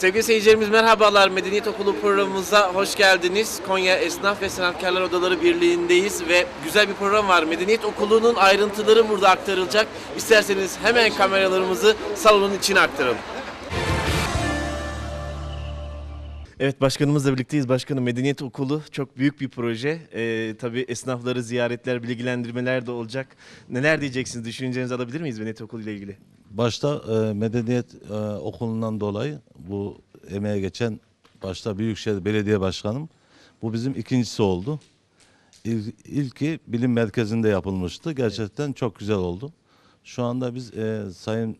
Sevgili seyircilerimiz merhabalar. Medeniyet Okulu programımıza hoş geldiniz. Konya Esnaf ve Sanatkarlar Odaları Birliği'ndeyiz ve güzel bir program var. Medeniyet Okulu'nun ayrıntıları burada aktarılacak. İsterseniz hemen kameralarımızı salonun içine aktaralım. Evet başkanımızla birlikteyiz. Başkanım Medeniyet Okulu çok büyük bir proje. Ee, tabii esnafları ziyaretler, bilgilendirmeler de olacak. Neler diyeceksiniz? Düşüncelerinizi alabilir miyiz Medeniyet Okulu ile ilgili? Başta e, Medeniyet e, Okulu'ndan dolayı bu emeğe geçen başta Büyükşehir Belediye Başkanım bu bizim ikincisi oldu. İlk, ilki bilim merkezinde yapılmıştı. Gerçekten çok güzel oldu. Şu anda biz e, Sayın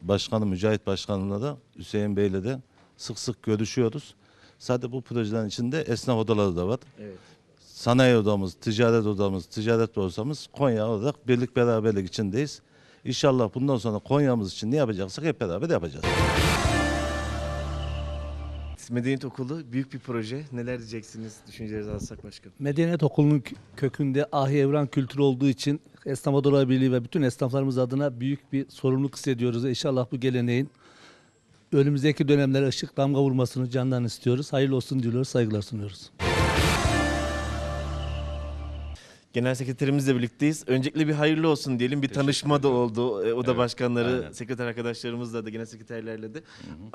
Başkanım Mücahit Başkanımla da Hüseyin Bey'le de sık sık görüşüyoruz. Sadece bu projelerin içinde esnaf odaları da var. Evet. Sanayi odamız, ticaret odamız, ticaret borsamız Konya olarak birlik beraberlik içindeyiz. İnşallah bundan sonra Konya'mız için ne yapacaksak hep beraber yapacağız. Medeniyet Okulu büyük bir proje. Neler diyeceksiniz? Düşüncelerinizi alsak başkanım. Medeniyet Okulu'nun kö- kökünde ahi evran kültürü olduğu için Esnaf Odaları Birliği ve bütün esnaflarımız adına büyük bir sorumluluk hissediyoruz. İnşallah bu geleneğin önümüzdeki dönemlere ışık damga vurmasını candan istiyoruz. Hayırlı olsun diyoruz, saygılar sunuyoruz. Genel sekreterimizle birlikteyiz. Öncelikle bir hayırlı olsun diyelim. Bir tanışma da oldu. E, Oda Evet, başkanları, aynen. sekreter arkadaşlarımızla da, genel sekreterlerle de.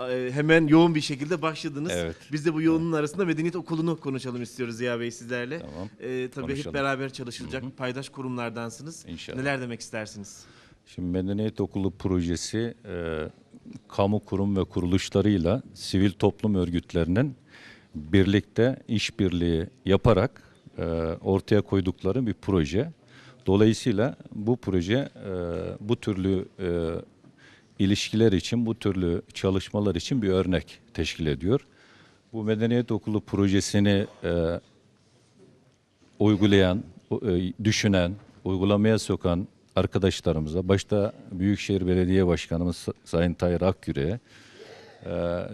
E, Hemen yoğun bir şekilde başladınız. Evet. Biz de bu yoğunluğun arasında Medeniyet Okulu'nu konuşalım istiyoruz Ziya Bey sizlerle. Tamam. E, tabii hep Konuşalım. beraber çalışılacak paydaş kurumlardansınız. İnşallah. Neler demek istersiniz? Şimdi Medeniyet Okulu projesi e, kamu kurum ve kuruluşlarıyla sivil toplum örgütlerinin birlikte işbirliği yaparak e, ortaya koydukları bir proje. Dolayısıyla bu proje e, bu türlü e, ilişkiler için, bu türlü çalışmalar için bir örnek teşkil ediyor. Bu Medeniyet Okulu projesini e, uygulayan, e, düşünen, uygulamaya sokan arkadaşlarımıza, başta Büyükşehir Belediye Başkanımız Sa- Sayın Tayyip Akgüre'ye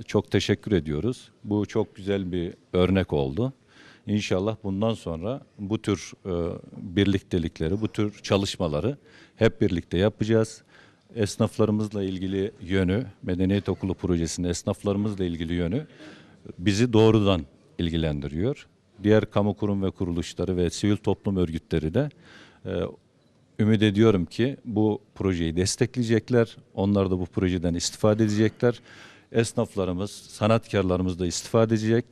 çok teşekkür ediyoruz. Bu çok güzel bir örnek oldu. İnşallah bundan sonra bu tür e, birliktelikleri, bu tür çalışmaları hep birlikte yapacağız. Esnaflarımızla ilgili yönü, Medeniyet Okulu projesinin esnaflarımızla ilgili yönü bizi doğrudan ilgilendiriyor. Diğer kamu kurum ve kuruluşları ve sivil toplum örgütleri de e, ümit ediyorum ki bu projeyi destekleyecekler. Onlar da bu projeden istifade edecekler. Esnaflarımız, sanatkarlarımız da istifade edecek.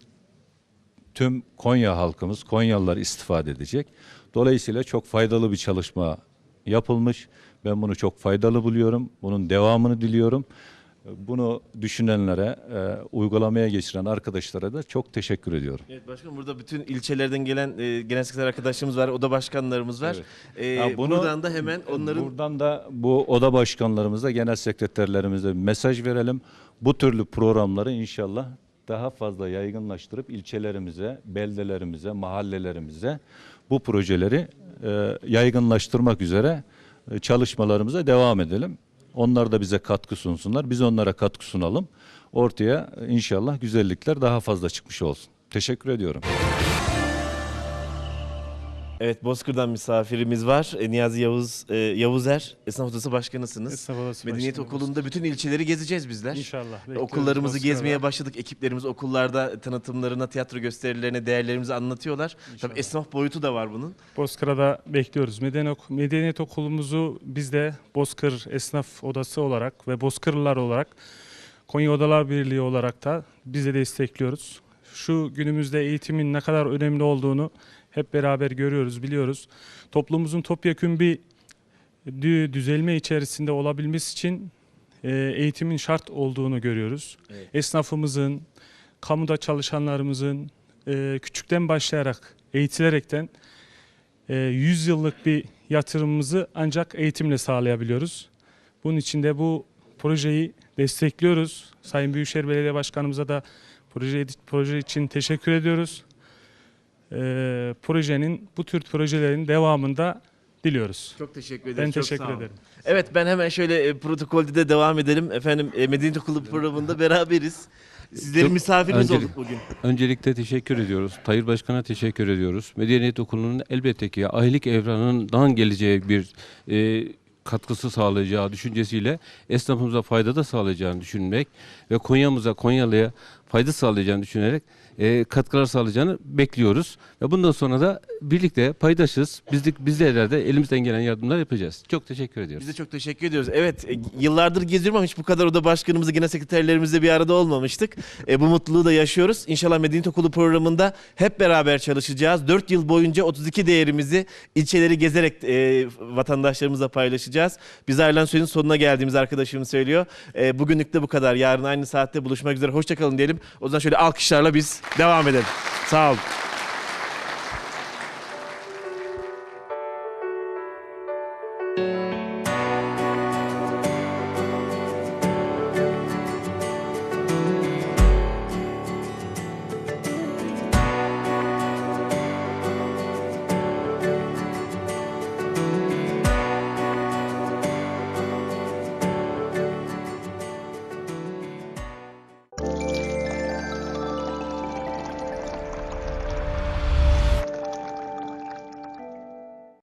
Tüm Konya halkımız, Konyalılar istifade edecek. Dolayısıyla çok faydalı bir çalışma yapılmış. Ben bunu çok faydalı buluyorum. Bunun devamını diliyorum. Bunu düşünenlere, e, uygulamaya geçiren arkadaşlara da çok teşekkür ediyorum. Evet başkanım burada bütün ilçelerden gelen e, genel sekreter arkadaşlarımız var, oda başkanlarımız var. E, Ya bunu- buradan da hemen onların Buradan da bu oda başkanlarımıza, genel sekreterlerimize bir mesaj verelim. Bu türlü programları inşallah daha fazla yaygınlaştırıp ilçelerimize, beldelerimize, mahallelerimize bu projeleri e, yaygınlaştırmak üzere e, çalışmalarımıza devam edelim. Onlar da bize katkı sunsunlar. Biz onlara katkı sunalım. Ortaya inşallah güzellikler daha fazla çıkmış olsun. Teşekkür ediyorum. Evet Bozkır'dan misafirimiz var. E, Niyazi Yavuz e, Yavuzer, Esnaf Odası Başkanısınız. Esnaf Odası Medeniyet Başkanımız. Okulunda bütün ilçeleri gezeceğiz bizler. İnşallah. E, bekliyoruz Okullarımızı Bozkır'da. gezmeye başladık. Ekiplerimiz okullarda tanıtımlarına, tiyatro gösterilerine, değerlerimizi anlatıyorlar. Tabii esnaf boyutu da var bunun. Bozkır'da bekliyoruz. Medeniyet, Medeniyet Okulumuzu biz de Bozkır Esnaf Odası olarak ve Bozkırlılar olarak Konya Odalar Birliği olarak da biz de destekliyoruz. Şu günümüzde eğitimin ne kadar önemli olduğunu hep beraber görüyoruz, biliyoruz. Toplumumuzun topyekün bir dü- düzelme içerisinde olabilmesi için e, eğitimin şart olduğunu görüyoruz. Evet. Esnafımızın, kamuda çalışanlarımızın e, küçükten başlayarak, eğitilerekten e, 100 yıllık bir yatırımımızı ancak eğitimle sağlayabiliyoruz. Bunun için de bu projeyi destekliyoruz. Sayın Büyükşehir Belediye Başkanımıza da proje, proje için teşekkür ediyoruz. E, projenin, bu tür projelerin devamında diliyoruz. Çok teşekkür ederim. Ben çok teşekkür sağ olun. ederim. Evet ben hemen şöyle e, protokolde de devam edelim. Efendim e, Medeniyet Okulu programında beraberiz. Sizlerin Çok- misafiriniz öncelik- olduk bugün. Öncelikle teşekkür ediyoruz. Tayyip Başkan'a teşekkür ediyoruz. Medeniyet Okulu'nun elbette ki aylık evranından geleceği bir e, katkısı sağlayacağı düşüncesiyle esnafımıza fayda da sağlayacağını düşünmek ve Konya'mıza, Konyalı'ya fayda sağlayacağını düşünerek e, katkılar sağlayacağını bekliyoruz. Ve bundan sonra da birlikte paydaşız. Bizlik, bizler de elimizden gelen yardımlar yapacağız. Çok teşekkür ediyoruz. Biz de çok teşekkür ediyoruz. Evet e, yıllardır geziyorum ama hiç bu kadar oda başkanımızla genel sekreterlerimizle bir arada olmamıştık. E, bu mutluluğu da yaşıyoruz. İnşallah Medeniyet Okulu programında hep beraber çalışacağız. 4 yıl boyunca 32 değerimizi ilçeleri gezerek e, vatandaşlarımızla paylaşacağız. Biz ayrılan sürenin sonuna geldiğimiz arkadaşım söylüyor. E, bugünlük de bu kadar. Yarın aynı saatte buluşmak üzere. Hoşçakalın diyelim. O zaman şöyle alkışlarla biz devam edelim. Sağ olun.